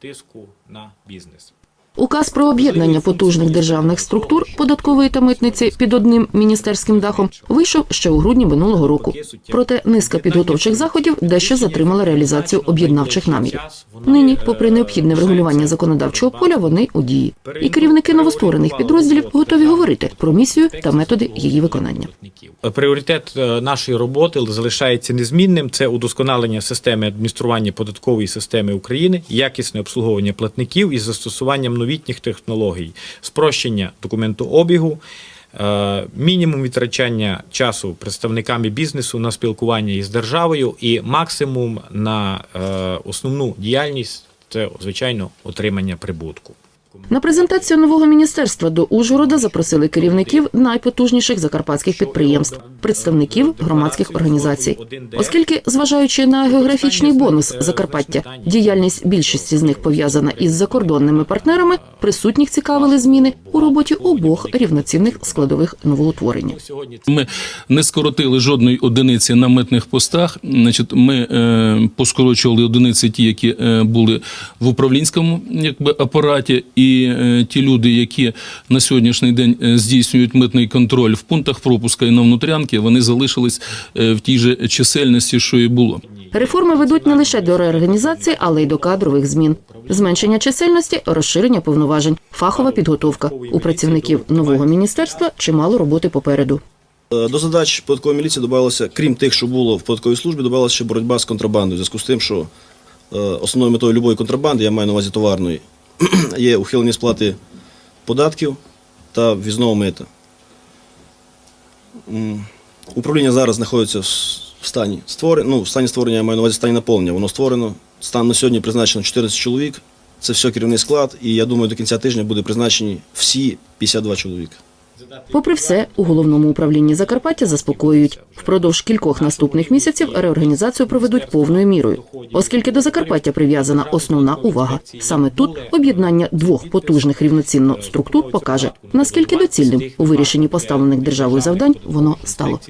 тиску на бізнес. Указ про об'єднання потужних державних структур податкової та митниці під одним міністерським дахом вийшов ще у грудні минулого року. Проте низка підготовчих заходів дещо затримала реалізацію об'єднавчих намірів. Нині, попри необхідне врегулювання законодавчого поля, вони у дії. І керівники новостворених підрозділів готові говорити про місію та методи її виконання. Пріоритет е, нашої роботи залишається незмінним. Це удосконалення системи адміністрування податкової системи України, якісне обслуговування платників із застосуванням новітніх технологій, спрощення документообігу. е, Мінімум витрачання часу представниками бізнесу на спілкування із державою і максимум на е, основну діяльність це звичайно отримання прибутку. На презентацію нового міністерства до Ужгорода запросили керівників найпотужніших закарпатських підприємств, представників громадських організацій. Оскільки, зважаючи на географічний бонус Закарпаття, діяльність більшості з них пов'язана із закордонними партнерами, присутніх цікавили зміни у роботі обох рівноцінних складових новоутворення. Ми не скоротили жодної одиниці на митних постах. Значить, ми е, поскорочували одиниці, ті, які е, були в управлінському якби, апараті, і е, ті люди, які на сьогоднішній день е, здійснюють митний контроль в пунктах пропуска і на внутрянки, вони залишились е, в тій же чисельності, що і було. Реформи ведуть не лише до реорганізації, але й до кадрових змін. Зменшення чисельності, розширення повноважень, фахова підготовка. У працівників нового міністерства чимало роботи попереду. Е, До задач податкової міліції додавалося, крім тих, що було в податковій службі, додавалося ще боротьба з контрабандою. В зв'язку з тим, що е, основною метою любої контрабанди, я маю на увазі товарної, є ухилення сплати податків та ввізного мита. Управління зараз знаходиться в стані створення. Ну, в стані створення я маю на увазі стані наповнення. Воно створено. Стан на сьогодні призначено 14 чоловік. Це все керівний склад, і я думаю, до кінця тижня буде призначені всі 52 чоловіка. Попри все, у головному управлінні Закарпаття заспокоюють впродовж кількох наступних місяців реорганізацію проведуть повною мірою, оскільки до Закарпаття прив'язана основна увага. Саме тут об'єднання двох потужних рівноцінно структур покаже наскільки доцільним у вирішенні поставлених державою завдань воно стало.